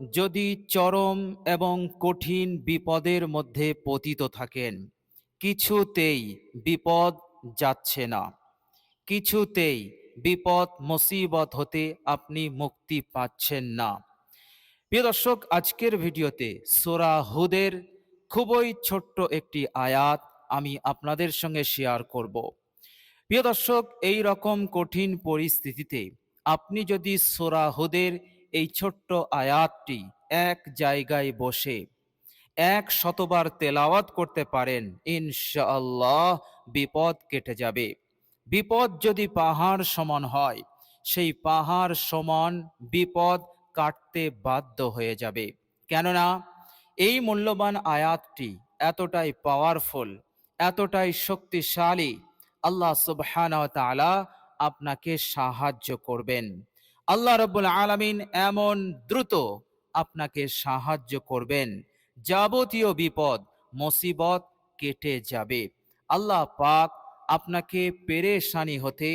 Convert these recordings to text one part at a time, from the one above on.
যদি চরম এবং কঠিন বিপদের মধ্যে পতিত থাকেন, কিছুতেই বিপদ যাচ্ছে না। কিছুতেই বিপদ, মুসিবত হতে আপনি মুক্তি পাচ্ছেন না। প্রিয় দর্শক, আজকের ভিডিওতে সোরা হুদের খুবই ছোট্ট একটি আয়াত আমি আপনাদের সঙ্গে শেয়ার করব। প্রিয় দর্শক, এই রকম কঠিন পরিস্থিতিতে আপনি যদি সোরা হুদের এই ছোট্ট আয়াতটি এক জায়গায় বসে এক শতবার তেলাওয়াত করতে পারেন, ইনশাআল্লাহ বিপদ কেটে যাবে। বিপদ যদি পাহাড় সমান হয়, সেই পাহাড় সমান বিপদ কাটতে বাধ্য হয়ে যাবে। কেননা, এই মূল্যবান আয়াতটি এতটাই পাওয়ারফুল এতটাই শক্তিশালী, আল্লাহ সুবহানাহু ওয়া তাআলা আপনাকে সাহায্য করবেন। আল্লাহ রব্বুল আলামিন এমন দ্রুত আপনাকে সাহায্য করবেন। যাবতীয় বিপদ, মুসিবত কেটে যাবে। আল্লাহ পাক আপনাকে পেরেশানি হতে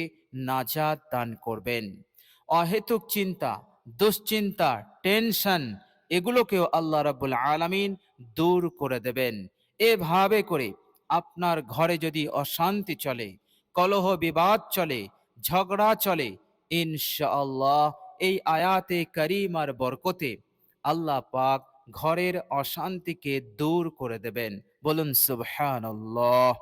নাজাদ দান করবেন। অহেতুক চিন্তা, দুশ্চিন্তা, টেনশন এগুলোকেও আল্লাহ রাব্বুল আলামিন দূর করে দেবেন। এভাবে করে আপনার ঘরে যদি অশান্তি চলে, কলহ বিবাদ চলে, ঝগড়া চলে ইনশাআল্লাহ, এই আয়াতে করিমার বরকতে আল্লাহ পাক ঘরের অশান্তিকে দূর করে দেবেন। বলুন, সুবহানাল্লাহ।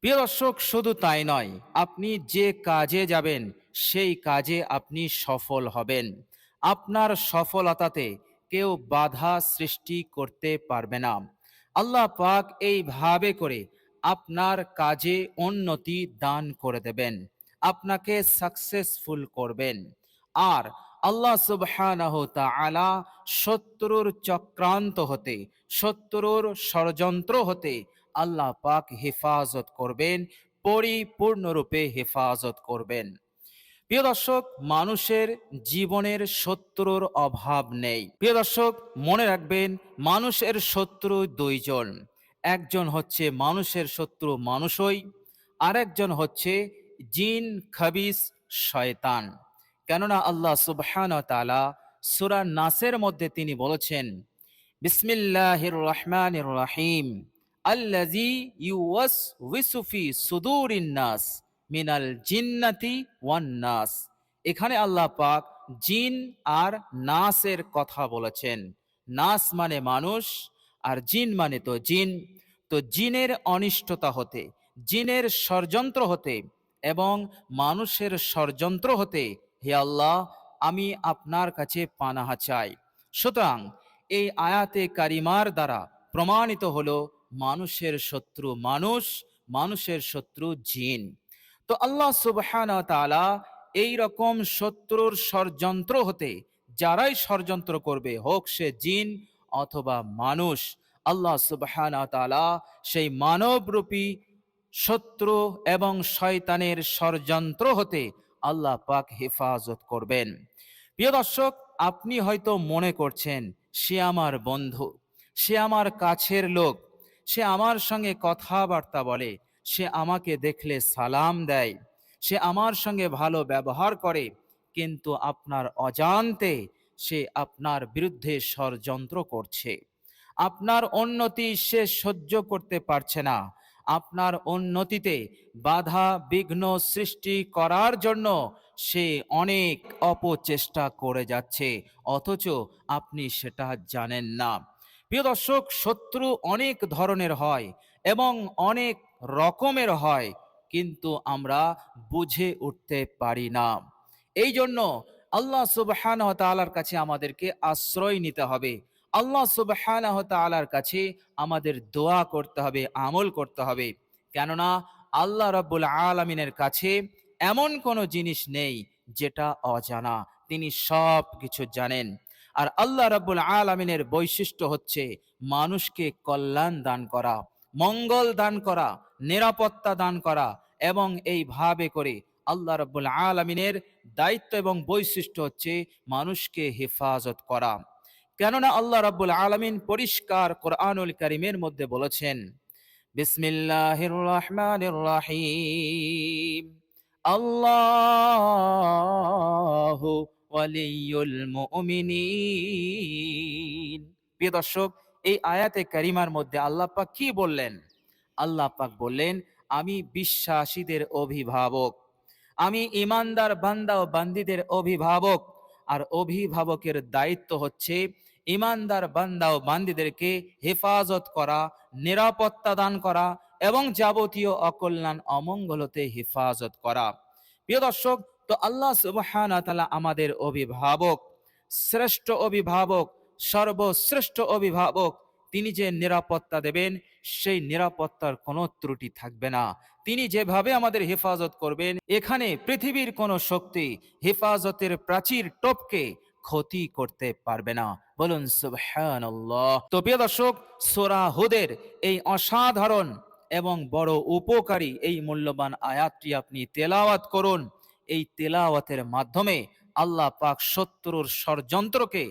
প্রিয় দর্শক, শুধু তাই নয়, আপনি যে কাজে যাবেন, সেই কাজে আপনি সফল হবেন। আপনার সফলতাতে কেউ বাধা সৃষ্টি করতে পারবে না। আল্লাহ পাক এইভাবে করে আপনার কাজে উন্নতি দান করে দেবেন। আপনাকে সাকসেসফুল করবেন। আর আল্লাহ সুবহানাহু তাআলা শত্রুর চক্রান্ত হতে, শত্রুর ষড়যন্ত্র হতে আল্লাহ পাক হেফাজত করবেন, পরিপূর্ণরূপে হেফাজত করবেন। প্রিয় দর্শক, মানুষের জীবনের শত্রুর অভাব নেই। প্রিয় দর্শক, মনে রাখবেন, মানুষের শত্রু দুইজন। একজন হচ্ছে মানুষের শত্রু মানুষই, আরেকজন হচ্ছে জিন, খাবিস, শয়তান। কেননা আল্লাহ সুবহান তালা সুরা নাসের মধ্যে তিনি বলেছেন, বিসমিল্লাহির রহমানির রহিম আল্লাজি ইউওয়াস উইসুফি সুদুরিন নাস মিনাল জিন্নাতি ওয়ান নাস। এখানে আল্লাহ পাক জিন আর নাসের কথা বলেছেন। নাস মানে মানুষ আর জিন মানে তো জিন। তো জিনের অনিষ্টতা হতে, জিনের ষড়যন্ত্র হতে এবং মানুষের ষড়যন্ত্র হতে, হে আল্লাহ, আমি আপনার কাছে পানাহা চাই। সুতরাং এই আয়াতে কারিমার দ্বারা প্রমাণিত হলো মানুষের শত্রু মানুষ, মানুষের শত্রু জিন। তো আল্লাহ সুবহান তাআলা এই রকম শত্রুর ষড়যন্ত্র হতে, যারাই ষড়যন্ত্র করবে, হোক সে জিন অথবা মানুষ, আল্লাহ সুবহান তাআলা সেই মানবরূপী শত্রু এবং শয়তানের ষড়যন্ত্র হতে আল্লাহ পাক হেফাজত করবেন। প্রিয় দর্শক, আপনি হয়তো মনে করছেন, সে আমার বন্ধু, সে আমার কাছের লোক, সে আমার সঙ্গে কথাবার্তা বলে, সে আমাকে দেখলে সালাম দেয়, সে আমার সঙ্গে ভালো ব্যবহার করে, কিন্তু আপনার অজান্তে সে আপনার বিরুদ্ধে ষড়যন্ত্র করছে। আপনার উন্নতি সে সহ্য করতে পারছে না। আপনার উন্নতিতে বাধা, বিঘ্ন সৃষ্টি করার জন্য সে অনেক অপচেষ্টা করে যাচ্ছে, অথচ আপনি সেটা জানেন না। প্রিয় দর্শক, শত্রু অনেক ধরনের হয় এবং অনেক রকমের হয়, কিন্তু আমরা বুঝে উঠতে পারি না। এই জন্য আল্লাহ সুবহান তালার কাছে আমাদেরকে আশ্রয় নিতে হবে। আল্লাহ তালার কাছে আমাদের দোয়া করতে হবে, আমল করতে হবে। কেননা আল্লাহ রাব্বুল আলমিনের কাছে এমন কোনো জিনিস নেই যেটা অজানা, তিনি সব কিছু জানেন। আর আল্লাহ রাব্বুল আলমিনের বৈশিষ্ট্য হচ্ছে মানুষকে কল্যাণ দান করা, মঙ্গল দান করা, নিরাপত্তা দান করা এবং এইভাবে করে আল্লাহ রাব্বুল আলমিনের দায়িত্ব এবং বৈশিষ্ট্য হচ্ছে মানুষকে হেফাজত করা। কেননা আল্লাহ রাব্বুল আলমিন পরিষ্কার কোরআনুল করিমের মধ্যে বলেছেন, বিসমিল্লাহির রহমানির রহিম। আল্লাহু ওয়ালিয়ুল মুমিনিন। প্রিয় দর্শক, এই আয়াতে কারিমার মধ্যে আল্লাহ পাক কি বললেন? আল্লাহ পাক বললেন, আমি বিশ্বাসীদের অভিভাবক, আমি ইমানদার বান্দা ও বান্দিদের অভিভাবক, আর অভিভাবকের দায়িত্ব হচ্ছে ইমানদার বান্দা ও বান্দিদেরকে হেফাজত করা, নিরাপত্তা দান করা এবং যাবতীয় অকল্যাণ অমঙ্গল হতে হেফাজত করা। প্রিয় দর্শক, তো আল্লাহ তাআলা আমাদের অভিভাবক, শ্রেষ্ঠ অভিভাবক, সর্বশ্রেষ্ঠ অভিভাবক, তিনি যে নিরাপত্তা দেবেন, সেই নিরাপত্তার কোনো ত্রুটি থাকবে না। তিনি যেভাবে আমাদের হেফাজত করবেন, এখানে পৃথিবীর কোনো শক্তি হেফাজতের প্রাচীর টপকে ক্ষতি করতে পারবে না। বলুন, সুবহানাল্লাহ। তো প্রিয় দর্শক, সোরা হুদের এই অসাধারণ এবং বড় উপকারী এই মূল্যবান আয়াতটি আপনি তেলাওয়াত করুন। এই তেলাওয়াতের মাধ্যমে আল্লাহ পাক শত্রুর ষড়যন্ত্রকে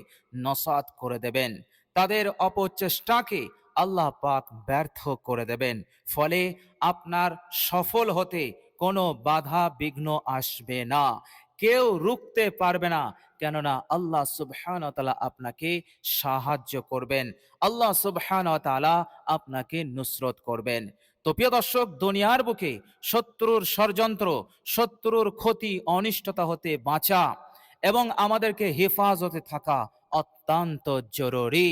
নসাত করে দেবেন। তাদের অপচেষ্টাকে আল্লাহ পাক ব্যর্থ করে দেবেন। ফলে আপনার সফল হতে কোনো বাধা বিঘ্ন আসবে না। কেউ রুখতে পারবে না। কেননা আল্লাহ সুবহান আপনাকে সাহায্য করবেন। আল্লাহ সুবহান আপনাকে নুসরত করবেন। তো প্রিয় দর্শক, দুনিয়ার বুকে শত্রুর ষড়যন্ত্র, শত্রুর ক্ষতি, অনিষ্টতা হতে বাঁচা এবং আমাদেরকে হেফাজতে থাকা অত্যন্ত জরুরি।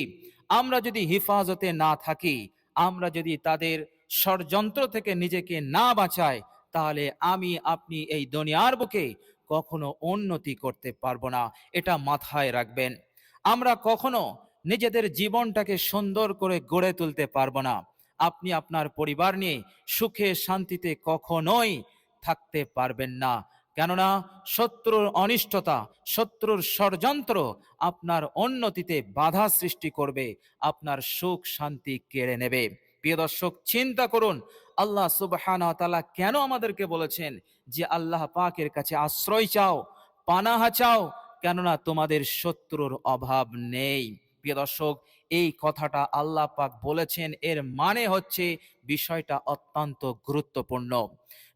আমরা যদি হেফাজতে না থাকি, আমরা যদি তাদের ষড়যন্ত্র থেকে নিজেকে না বাঁচাই, তাহলে আমি, আপনি এই দুনিয়ার বুকে কখনো উন্নতি করতে পারব না, এটা মাথায় রাখবেন। আমরা কখনো নিজেদের জীবনটাকে সুন্দর করে গড়ে তুলতে পারব না। আপনি আপনার পরিবার নিয়ে সুখে শান্তিতে কখনোই থাকতে পারবেন না। কেননা শত্রুর অনিষ্টতা, শত্রুর ষড়যন্ত্র আপনার উন্নতিতে বাধা সৃষ্টি করবে, আপনার সুখ শান্তি কেড়ে নেবে। প্রিয় দর্শক, চিন্তা করুন আল্লাহ তাআলা কেন আমাদেরকে বলেছেন যে আল্লাহ পাকের কাছে আশ্রয় চাও, পানাহা চাও, কেননা তোমাদের শত্রুর অভাব নেই। প্রিয় দর্শক, এই কথাটা আল্লাহ পাক বলেছেন, এর মানে হচ্ছে বিষয়টা অত্যন্ত গুরুত্বপূর্ণ।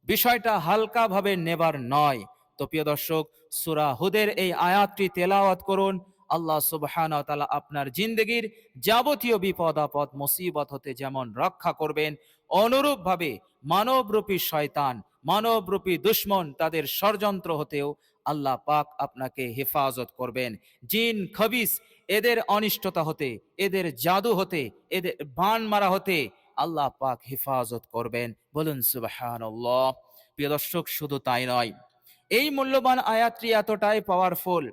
বিষয়টা হালকাভাবে নেবার নয়। তো প্রিয় দর্শক, সূরা হুদের এই আয়াতটি তেলাওয়াত করুন। আল্লাহ সুবহানাহু ওয়া আপনার জিন্দগির যাবতীয় বিপদ আপদ মুসিবত হতে যেমন রক্ষা করবেন অনুরূপভাবে মানবরূপী শয়তান, মানবরূপী দুশ্মন তাদের ষড়যন্ত্র হতেও আল্লাহ পাক আপনাকে হেফাজত করবেন। জিন, খবিস, এদের অনিষ্টতা হতে, এদের জাদু হতে, এদের বান মারা হতে আল্লাহ পাক হেফাজত করবেন। বলুন, সুবহানাল্লাহ। প্রিয় দর্শক, শুধু তাই নয়, এই মূল্যবান আয়াতটি এতটাই পাওয়ারফুল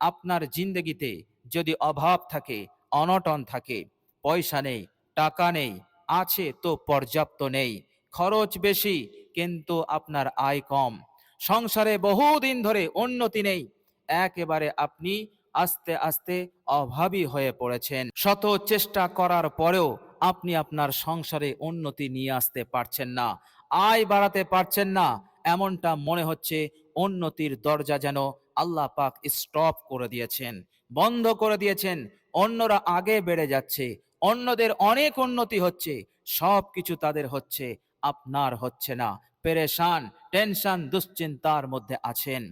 আপনার জিন্দগিতে যদি অভাব থাকে, অনটন থাকে, পয়সা নেই, টাকা নেই আছে তো পর্যাপ্ত নেই। খরচ বেশি, কিন্তু আপনার আয় কম। সংসারে বহুদিন ধরে উন্নতি নেই। একেবারে আপনি আস্তে আস্তে অভাবী হয়ে পড়েছেন। শত চেষ্টা করার পরেও আপনি আপনার সংসারে উন্নতি নিয়ে আসতে পারছেন না। আয় বাড়াতে পারছেন না। এমনটা মনে হচ্ছে উন্নতির দরজা যেন আল্লাহ পাক স্টপ করে দিয়েছেন, বন্ধ করে দিয়েছেন। অন্যরা আগে বেড়ে যাচ্ছে অন্যদের অনেক উন্নতি হচ্ছে সব কিছু তাদের হচ্ছে, আপনার হচ্ছে না। পেরেশান, টেনশন, দুশ্চিন্তার মধ্যে আছেন।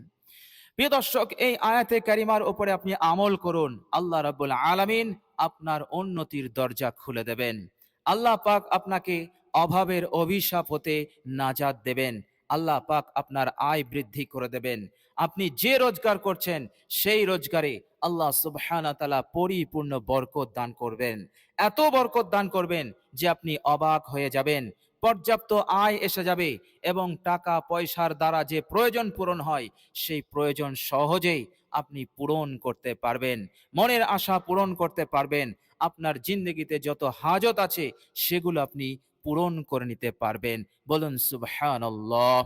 প্রিয় দর্শক, এই আয়াতে কারিমার উপরে আপনি আমল করুন, আল্লাহ রাব্বুল আলামিন আপনার উন্নতির দরজা খুলে দেবেন। আল্লাহ পাক আপনাকে অভাবের অভিশাপ হতে নাজাত দেবেন। আল্লাহ পাক আপনার আয় বৃদ্ধি করে দেবেন। আপনি যে রোজগার করছেন, সেই রোজগারে আল্লাহ সুবহানা পরিপূর্ণ বরকত দান করবেন। এত বরকত দান করবেন যে আপনি অবাক হয়ে যাবেন। পর্যাপ্ত আয় এসে যাবে এবং টাকা পয়সার দ্বারা যে প্রয়োজন পূরণ হয়, সেই প্রয়োজন সহজেই আপনি পূরণ করতে পারবেন। মনের আশা পূরণ করতে পারবেন। আপনার জিন্দগিতে যত হাজত আছে, সেগুলো আপনি পূরণ করে নিতে পারবেন। বলুন, সুবহানাল্লাহ।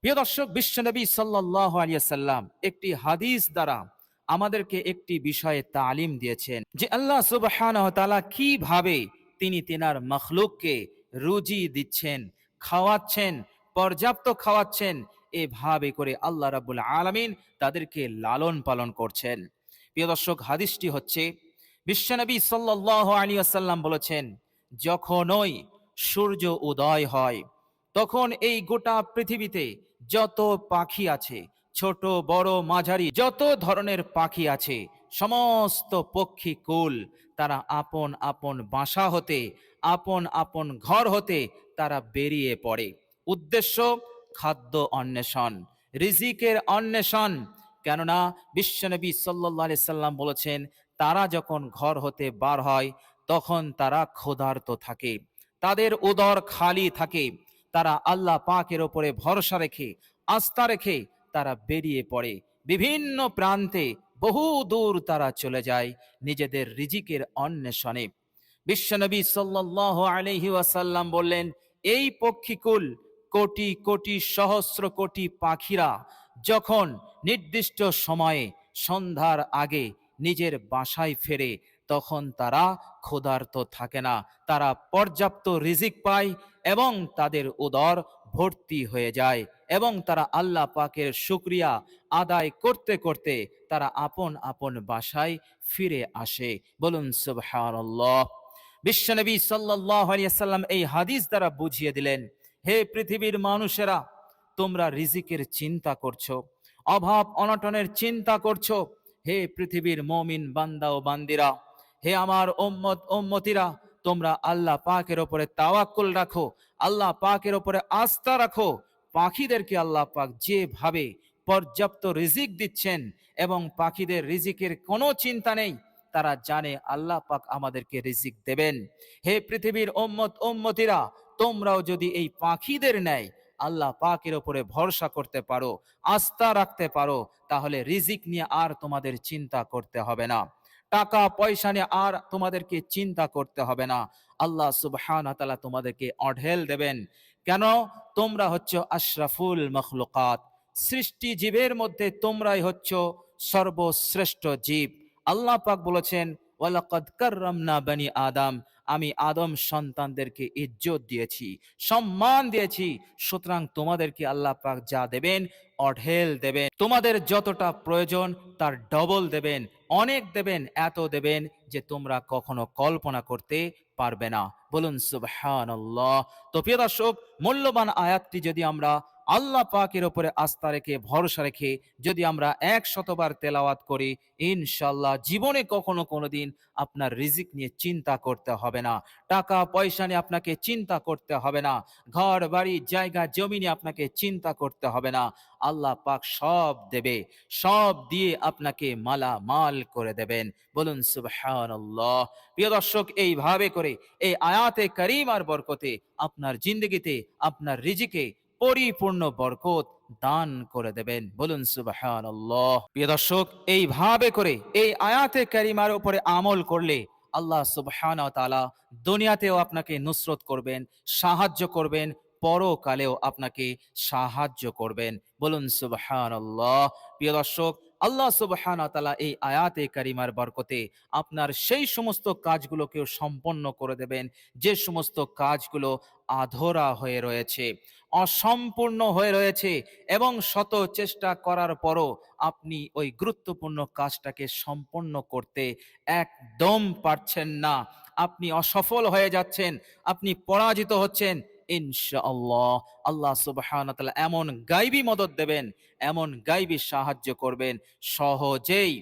প্রিয় দর্শক বিশ্বনবী সাল্লাহ আলিয়াল্লাম একটি হাদিস দ্বারা আমাদেরকে একটি বিষয়ে তালিম দিয়েছেন যে আল্লাহ সুবহানাহু ওয়া তাআলা কীভাবে তিনি তেনার মখলুককে রুজি দিচ্ছেন, খাওয়াচ্ছেন, পর্যাপ্ত খাওয়াচ্ছেন, এভাবে করে আল্লাহ রাব্বুল আলামিন তাদেরকে লালন পালন করছেন। প্রিয় দর্শক, হাদিসটি হচ্ছে বিশ্বনবী সাল্লাল্লাহু আলাইহি ওয়াসাল্লাম বলেছেন, যখনই সূর্য উদয় হয়। তখন এই গোটা পৃথিবীতে যত পাখি আছে, ছোট, বড়, মাঝারি, যত ধরনের পাখি আছে, সমস্ত পক্ষী কুল, তারা আপন আপন বাসা হতে, আপন আপন ঘর হতে তারা বেরিয়ে পড়ে। উদ্দেশ্য, খাদ্য অন্বেষণ, রিজিকের অন্বেষণ। কেননা, বিশ্বনবী সাল্লাহ সাল্লাম বলেছেন, তারা যখন ঘর হতে বার হয়, তখন তারা ক্ষুধার্ত থাকে। তাদের উদর খালি থাকে। তারা আল্লাহ পাকের ওপরে ভরসা রেখে, আস্থা রেখে তারা বেরিয়ে পড়ে। বিভিন্ন প্রান্তে বহু দূর তারা চলে যায় নিজেদের রিজিকের অন্বেষণে। বিশ্বনবী সাল্লাহ আলহি ওয়াসাল্লাম বললেন, এই পক্ষীকুল কোটি কোটি সহস্র কোটি পাখিরা যখন নির্দিষ্ট সময়ে সন্ধ্যার আগে নিজের বাসায় ফেরে তখন তারা ক্ষুধার্ত থাকে না। তারা পর্যাপ্ত রিজিক পায় এবং তাদের উদর ভর্তি হয়ে যায় এবং তারা আল্লাহ পাকের শুক্রিয়া আদায় করতে করতে তারা আপন আপন বাসায় ফিরে আসে। বলুন, সুবহানাল্লাহ। বিশ্বনবী সাল্লাল্লাহু আলাইহি সাল্লাম এই হাদিস দ্বারা বুঝিয়ে দিলেন, হে পৃথিবীর মানুষেরা, তোমরা রিজিকের চিন্তা করছ, অভাব অনটনের চিন্তা করছ। হে পৃথিবীর মমিন বান্দা ও বান্দিরা হে আমার ওম্মত ওম্মতিরা তোমরা আল্লাহ পাকের ওপরে তাওয়াক্কুল রাখো, আল্লাহ পাকের ওপরে আস্থা রাখো। পাখিদেরকে আল্লাহ পাক যেভাবে পর্যাপ্ত রিজিক দিচ্ছেন এবং পাখিদের রিজিকের কোনো চিন্তা নেই, তারা জানে আল্লাহ পাক আমাদেরকে রিজিক দেবেন। হে পৃথিবীর ওম্মত ওম্মতিরা তোমরাও যদি এই পাখিদের নেয় আল্লাহ পাকের ওপরে ভরসা করতে পারো, আস্থা রাখতে পারো, তাহলে রিজিক নিয়ে আর তোমাদের চিন্তা করতে হবে না। টাকা, পয়সা নিয়ে আর তোমাদেরকে চিন্তা করতে হবে না। আল্লাহ সুবহান তালা তোমাদেরকে অঢেল দেবেন। কেন? তোমরা হচ্ছ আশরাফুল মখলুকাত। সৃষ্টি জীবের মধ্যে তোমরাই হচ্ছ সর্বশ্রেষ্ঠ জীব। আল্লাহ পাক বলেছেন, ওয়ালাকাদ কাররামনা বানি আদম। আমি আদম সন্তানদেরকে ইজ্জত দিয়েছি, সম্মান দিয়েছি। সুতরাং তোমাদেরকে আল্লাহ পাক যা দেবেন, অঢেল দেবেন। তোমাদের যতটা প্রয়োজন, তার ডবল দেবেন। অনেক দেবেন, এত দেবেন যে তোমরা কখনো কল্পনা করতে পারবে না। বলুন, সুবহানাল্লাহ। তো প্রিয় দর্শক, মূল্যবান আয়াতটি যদি আমরা আল্লাহ পাকের ওপরে আস্থা রেখে, ভরসা রেখে যদি আমরা এক শতবার তেলাওয়াত করি ইনশাল্লাহ জীবনে কখনো কোনোদিন আপনার রিজিক নিয়ে চিন্তা করতে হবে না। টাকা, পয়সা নিয়ে আপনাকে চিন্তা করতে হবে না। ঘর, বাড়ি, জায়গা, জমি নিয়ে আপনাকে চিন্তা করতে হবে না। আল্লাহ পাক সব দেবে, সব দিয়ে আপনাকে মালা মাল করে দেবেন। বলুন, সুবহানাল্লাহ। প্রিয় দর্শক, এইভাবে করে এই আয়াতে করিম আর বরকতে আপনার জিন্দগিতে, আপনার রিজিকে পরিপূর্ণ বরকত দান করে দেবেন। বলুন, সুবহানাল্লাহ। প্রিয় দর্শক, এইভাবে করে এই আয়াতে ক্যারিমার উপরে আমল করলে আল্লাহ সুবহানাহু ওয়া তাআলা দুনিয়াতেও আপনাকে নুসরত করবেন, সাহায্য করবেন, পরকালেও আপনাকে সাহায্য করবেন। বলুন, সুবহানাল্লাহ। প্রিয় দর্শক, আল্লাহ সুবহানাহু ওয়া তাআলা এই আয়াতে কারিমার বরকতে আপনার সেই সমস্ত কাজগুলোকেও সম্পন্ন করে দেবেন, যে সমস্ত কাজগুলো আধরা হয়ে রয়েছে। অসম্পূর্ণ হয়ে রয়েছে এবং শত চেষ্টা করার পরও আপনি ওই গুরুত্বপূর্ণ কাজটাকে সম্পন্ন করতে একদম পারছেন না। আপনি অসফল হয়ে যাচ্ছেন, আপনি পরাজিত হচ্ছেন, ইনশাআল্লাহ। আল্লাহ তাআলা এমন গাইবী মদত দেবেন, এমন গাইবী সাহায্য করবেন সহজেই।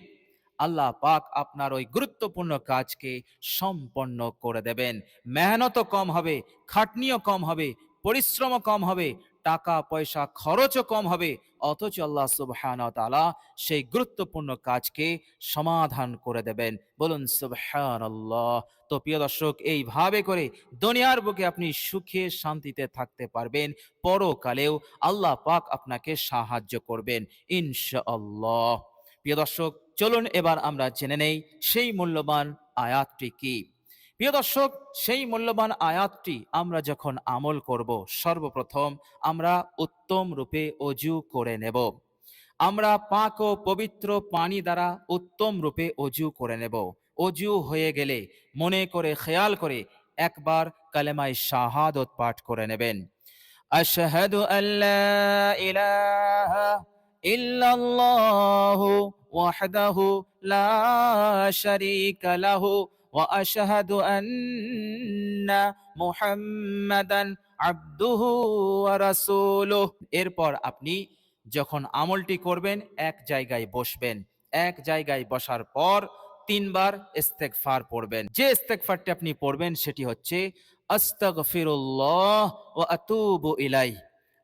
আল্লাহ পাক আপনার ওই গুরুত্বপূর্ণ কাজকে সম্পন্ন করে দেবেন। মেহনতও কম হবে, খাটনিও কম হবে পরিশ্রমও কম হবে, টাকা, পয়সা, খরচও কম হবে। অথচ আল্লাহ সুবহানাহু ওয়া তাআলা সেই গুরুত্বপূর্ণ কাজকে সমাধান করে দেবেন। বলুন, সুবহানাল্লাহ। তো প্রিয় দর্শক, এইভাবে করে দুনিয়ার বুকে আপনি সুখে শান্তিতে থাকতে পারবেন। পরকালেও আল্লাহ পাক আপনাকে সাহায্য করবেন, ইনশাআল্লাহ। প্রিয় দর্শক, চলুন এবার আমরা জেনে নেই সেই মূল্যবান আয়াতটি কি। প্রিয় দর্শক, সেই মূল্যবান আয়াতটি আমরা যখন আমল করব, সর্বপ্রথম আমরা উত্তম রূপে অজু করে নেব। আমরা পাক ও পবিত্র পানি দ্বারা উত্তম রূপে অজু করে নেব। অজু হয়ে গেলে মনে করে, খেয়াল করে একবার কালেমায় শাহাদত পাঠ করে নেবেন। আশহাদু আল্লা ইলাহা ইল্লাল্লাহু ওয়াহদাহু লা শারীকা লাহু আশহাদু আন্না মুহাম্মাদান আবদুহু ওয়া এরপর আপনি যখন আমলটি করবেন, এক জায়গায় বসবেন। এক জায়গায় বসার পর তিনবার ইস্তেগফার পড়বেন। যে ইস্তেগফারটি আপনি পড়বেন, সেটি হচ্ছে, আস্তাগফিরুল্লাহ ওয়া আতুবু ইলাই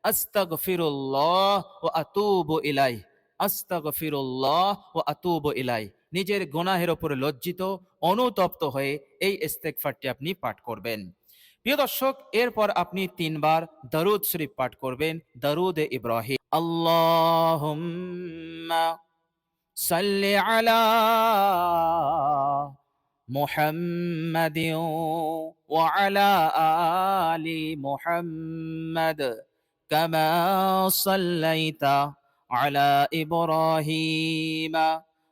আস্তাগফিরুল্লাহ ওয়া আতুবু ইলাই আস্তাগফিরুল্লাহ ওয়া আতুবু ইলাই নিজের গোনাহের উপরে লজ্জিত, অনুতপ্ত হয়ে এই ইস্তেগফারটি আপনি পাঠ করবেন। প্রিয় দর্শক, এরপর আপনি তিনবার দারুদ শরীফ পাঠ করবেন। দরুদ ইব্রাহিম। আল্লাহুম্মা সাল্লি আলা মুহাম্মাদিন ওয়া আলা মুহাম্মাদ কামা সাল্লাইতা আলা ইব্রাহিম।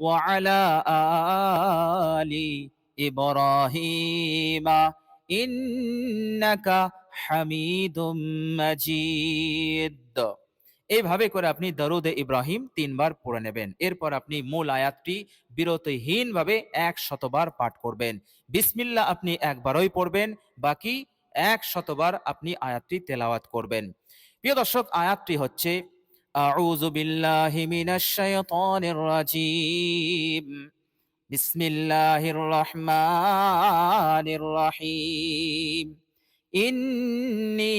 وعلى آل إبراهيم إنك حميد مجيد এইভাবে করে আপনি দরুদে ইব্রাহিম তিনবার পড়ে নেবেন এরপর আপনি মূল আয়াতটি বিরতিহীনভাবে এক শতবার পাঠ করবেন বিসমিল্লা আপনি একবারই পড়বেন বাকি এক শতবার আপনি আয়াতটি তেলাওয়াত করবেন প্রিয় দর্শক আয়াতটি হচ্ছে أعوذ بالله من الشيطان الرجيم بسم الله الرحمن الرحيم إني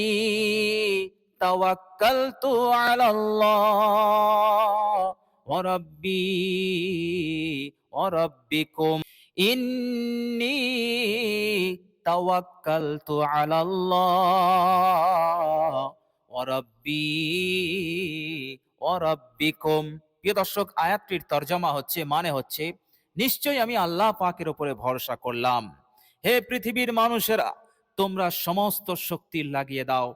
توكلت على الله وربي وربكم إني توكلت على الله রব্বি অরব্বিকম প্রিয় দর্শক, আয়াতটির তর্জমা হচ্ছে মানে হচ্ছে, নিশ্চয়ই আমি আল্লাহ পাকের উপরে ভরসা করলাম। হে পৃথিবীর মানুষেরা, তোমরা সমস্ত শক্তি লাগিয়ে দাও।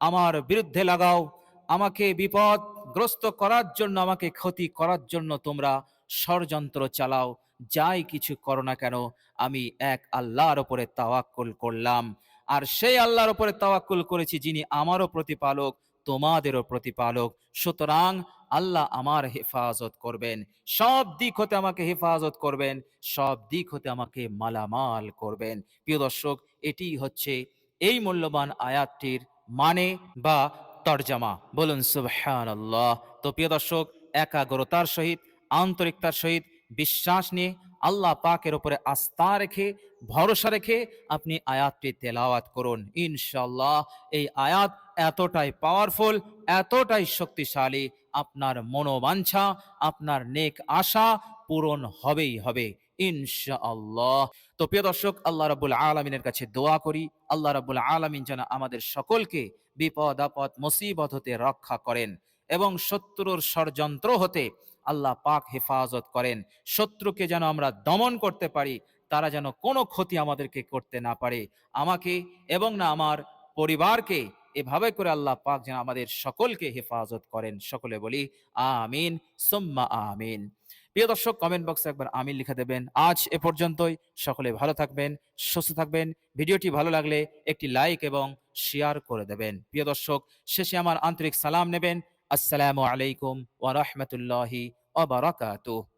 আমার বিরুদ্ধে লাগাও। আমাকে বিপদগ্রস্ত করার জন্য, আমাকে ক্ষতি করার জন্য তোমরা ষড়যন্ত্র চালাও। যাই কিছু করো না কেন, আমি এক আল্লাহর ওপরে তাওয়াক্কুল করলাম। আর সেই আল্লাহর ওপরে তাওয়াক্কুল করেছি যিনি আমারও প্রতিপালক তোমাদেরও প্রতিপালক। সুতরাং আল্লাহ আমার হেফাজত করবেন। সব দিক হতে আমাকে হেফাজত করবেন। সব দিক হতে আমাকে মালামাল করবেন। প্রিয় দর্শক, এটি হচ্ছে এই মূল্যবান আয়াতটির মানে বা তর্জমা। বলুন সুবহান আল্লাহ তো প্রিয় দর্শক, একাগ্রতার সহিত, আন্তরিকতার সহিত, বিশ্বাস নিয়ে আল্লাহ পাকের উপরে আস্থা রেখে ভরসা রেখে আপনি আয়াতটি তেলাওয়াত করুন। ইনশাল্লাহ এই আয়াত এতটাই পাওয়ারফুল এতটাই শক্তিশালী, আপনার মনোবাঞ্ছা, আপনার নেক আশা পূরণ হবেই হবে। ইনশাআল্লাহ। তো প্রিয় দর্শক, আল্লাহ রাব্বুল আলামিনের কাছে দোয়া করি। আল্লাহ রাব্বুল আলামিন যেন আমাদের সকলকে বিপদ, আপদ, মুসিবত হতে রক্ষা করেন এবং শত্রুর ষড়যন্ত্র হতে আল্লাহ পাক হেফাজত করেন। শত্রুকে যেন আমরা দমন করতে পারি তারা যেন কোনো ক্ষতি আমাদেরকে করতে না পারে। আমাকে এবং না আমার পরিবারকে এভাবে করে আল্লাহ পাক যেন আমাদের সকলকে হেফাজত করেন। সকলে বলি, আমিন, সুম্মা আমিন। প্রিয় দর্শক কমেন্ট বক্সে একবার আমিন লিখে দেবেন। আজ এ পর্যন্তই। সকলে ভালো থাকবেন, সুস্থ থাকবেন। ভিডিওটি ভালো লাগলে একটি লাইক এবং শেয়ার করে দেবেন। প্রিয় দর্শক, শেষে আমার আন্তরিক সালাম নেবেন। আসসালামু আলাইকুম ওয়া রাহমাতুল্লাহি ওয়া বারাকাতুহু।